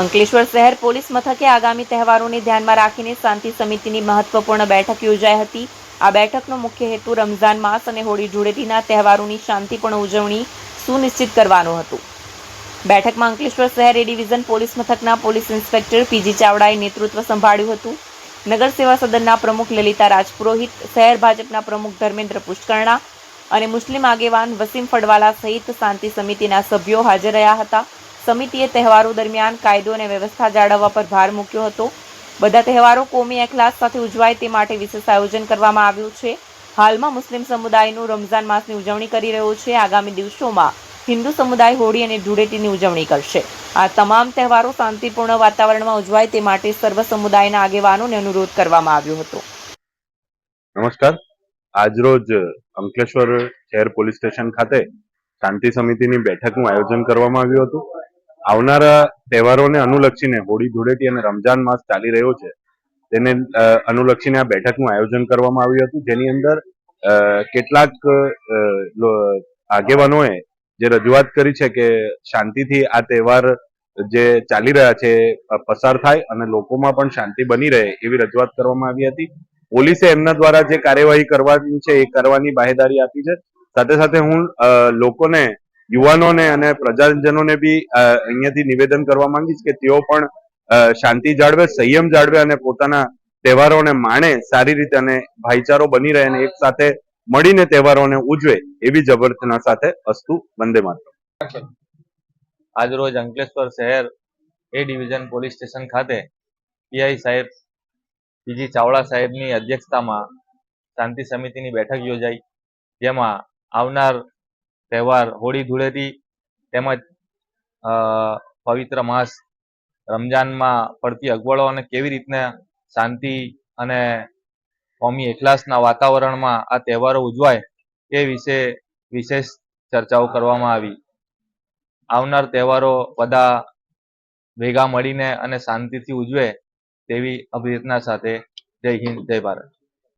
અંકલેશ્વર શહેર પોલીસ મથકે આગામી તહેવારોને ધ્યાનમાં રાખીને શાંતિ સમિતિની મહત્વપૂર્ણ બેઠક યોજાઈ હતી. આ બેઠકનો મુખ્ય હેતુ રમઝાન માસ અને હોળી ધૂળેટીના તહેવારોની શાંતિપૂર્ણ ઉજવણી સુનિશ્ચિત કરવાનો હતો. બેઠકમાં અંકલેશ્વર શહેર એ ડિવિઝન પોલીસ મથકના પોલીસ ઇન્સ્પેક્ટર પીજી ચાવડાએ નેતૃત્વ સંભાળ્યું હતું. નગર સેવા સદનના પ્રમુખ લલિતા રાજપુરોહિત, શહેર ભાજપના પ્રમુખ ધર્મેન્દ્ર પુષ્કરણા અને મુસ્લિમ આગેવાન વસીમ ફડવાલા સહિત શાંતિ સમિતિના સભ્યો હાજર રહ્યા હતા. સમિતિએ તહેવારો દરમિયાન કાયદો અને વ્યવસ્થા જાળવવા પર ભાર મૂક્યો હતો. બધા તહેવારો કોમી એખલાસ સાથે ઉજવાય તે માટે વિશેષ આયોજન કરવામાં આવ્યું છે. હાલમાં મુસ્લિમ સમુદાયનું રમઝાન માસની ઉજવણી કરી રહ્યો છે. આગામી દિવસોમાં હિન્દુ સમુદાય હોળી અને ધૂળેટીની ઉજવણી કરશે. આ તમામ તહેવારો શાંતિપૂર્ણ વાતાવરણમાં ઉજવાય તે માટે સર્વ સમુદાયના આગેવાનોને અનુરોધ કરવામાં આવ્યો હતો. નમસ્કાર. આજરોજ અંકલેશ્વર શહેર પોલીસ સ્ટેશન ખાતે શાંતિ સમિતિની બેઠકનું આયોજન કરવામાં આવ્યું હતું. આવનારા તહેવારોને અનુલક્ષીને હોળી ધૂળેટી અને રમજાન માસ ચાલી રહ્યો છે. તેને અનુલક્ષીને આ બેઠકનું આયોજન કરવામાં આવ્યું હતું. જેની અંદર કેટલાક આગેવાનોએ જે રજૂઆત કરી છે કે શાંતિથી આ તહેવાર જે ચાલી રહ્યા છે પસાર થાય અને લોકોમાં પણ શાંતિ બની રહે એવી રજૂઆત કરવામાં આવી હતી. પોલીસે એમના દ્વારા જે કાર્યવાહી કરવાની છે એ કરવાની બાહેદારી આપી છે. સાથે સાથે હું લોકોને યુવાનોને અને પ્રજાજનોને બી અહીંયાથી નિવેદન કરવા માંગીશ કે તેઓ પણ શાંતિ જાળવે, સંયમ જાળવે અને પોતાના તહેવારોને માણે સારી રીતે અને ભાઈચારો બની રહે અને એક સાથે મળીને તહેવારોને ઉજવે એવી જબરજના સાથે અસ્તુ વંદે માત્ર આજરોજ અંકલેશ્વર શહેર એ ડિવિઝન પોલીસ સ્ટેશન ખાતે પીઆઈ સાહેબ, પીજી ચાવડા સાહેબની અધ્યક્ષતામાં શાંતિ સમિતિની બેઠક યોજાઈ. જેમાં આવનાર તહેવાર હોળી ધૂળેટી તેમજ પવિત્ર માસ રમજાનમાં પડતી અગવડો અને કેવી રીતને શાંતિ અને કોમી એકલાસના વાતાવરણમાં આ તહેવારો ઉજવાય એ વિશે વિશેષ ચર્ચાઓ કરવામાં આવી. આવનાર તહેવારો બધા ભેગા મળીને અને શાંતિથી ઉજવે તેવી અભ્યર્થના સાથે જય હિન્દ, જય ભારત.